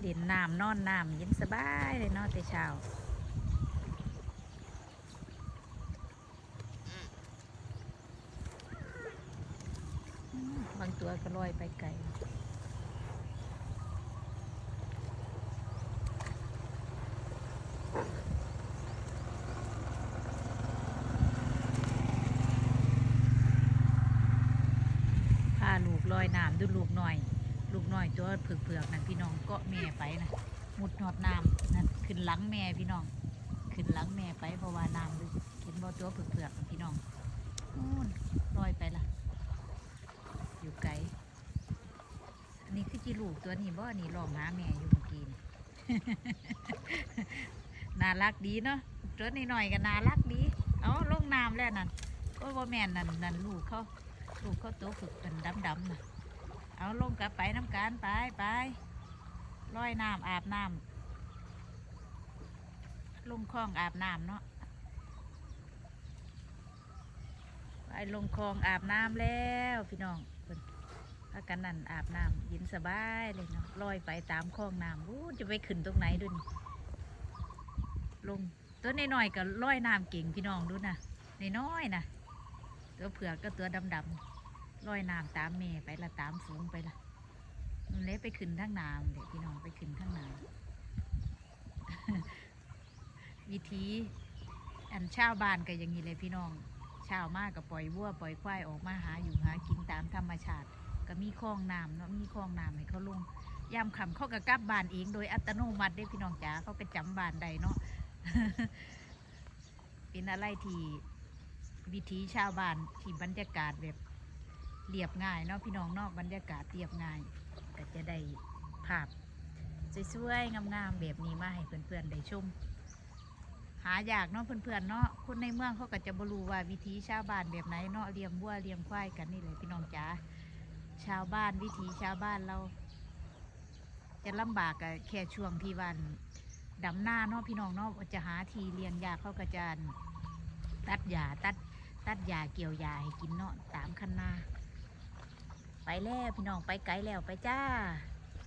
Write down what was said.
เด่นน้ำนอนน้ำเย็นสบายเลยเนอนแต่เช้าบางตัวก็ลอยไปไกลพาลูกลอยน้ำดูลูกหน่อย ลูกน่อยตัวเผือกๆนั่นพี่น้องเกาะแม่ไปนะมุดหอดน้ำนั่นขึ้นหลังแม่พี่น้อง ขึ้นหลังแม่ไปเพราะว่าน้ำลึกเห็นบ่ตัวเผือกๆนั่นพี่น้องนู่นลอยไปละอยู่ไกลอันนี้คือจีลูกตัวนี้บ่นี่ลองหาแม่อยู่เมื่อกี้นี่น่ารักดีเนาะตัวนี้หน่อยก็น่ารักดีเอาลงน้ำแล้วนั่นก็บ่าแม่นั่นนั่นลูกเขาลูกเขาโตฝึกเป็นดำๆนะ เอาลงกลับไปน้ำการไปไปลอยน้ำอาบน้ำลงคลองอาบน้ำเนาะไปลงคลองอาบน้ำแล้วพี่น้องพากันนั่นอาบน้ำเย็นสบายเลยเนาะลอยไปตามคลองน้ำอู้จะไปขึ้นตรงไหนดูนี่ลงตัวน้อยๆก็ลอยน้ำเก่งพี่น้องดูนะน้อยๆนะตัวเผือกก็ตัวดำๆ ลอยน้ำตามเมไปละตามฝูงไปละมันเล็ไปขึ้นทั้งน้ำเด็กพี่น้องไปขึ้นทั้งน้ำวิธีอันชาวบ้านก็อย่างนี้เลยพี่น้องชาวมากก็ปล่อยวัวปล่อยควายออกมาหาอยู่หากินตามธรรมชาติ ก็มีคลองน้ำเนาะมีคลองน้ำให้เขาลงยามคำเขาก็กลับบ้านเองโดยอัตโนมัติได้พี่น้องจ๋าเขาก็จำบ้านใดเนาะเป็นอะไรที่วิถีชาวบ้านที่บรรยากาศแบบ เรียบง่ายเนาะพี่น้องนอกบรรยากาศเรียบง่ายก็จะได้ภาพสวยๆงามๆแบบนี้มาให้เพื่อนๆได้ชม หายากเนาะเพื่อนๆเนาะคนในเมืองเขาก็จะบรูว่าวิถีชาวบ้านแบบไหนเนาะเลี้ยงวัวเลี้ยงควายกันนี่เลยพี่น้องจ๋าชาวบ้านวิถีชาวบ้านเรา จะลำบากกับแค่ช่วงที่วันดำหน้าเนาะพี่น้องเนาะจะหาทีเลี้ยงยากเขาก็จะตัดหญ้าตัดตัดหญ้าเกี่ยวหญ้าให้กินเนาะตามคัน แล้วพี่น้องไปไกลแล้วไปจ้า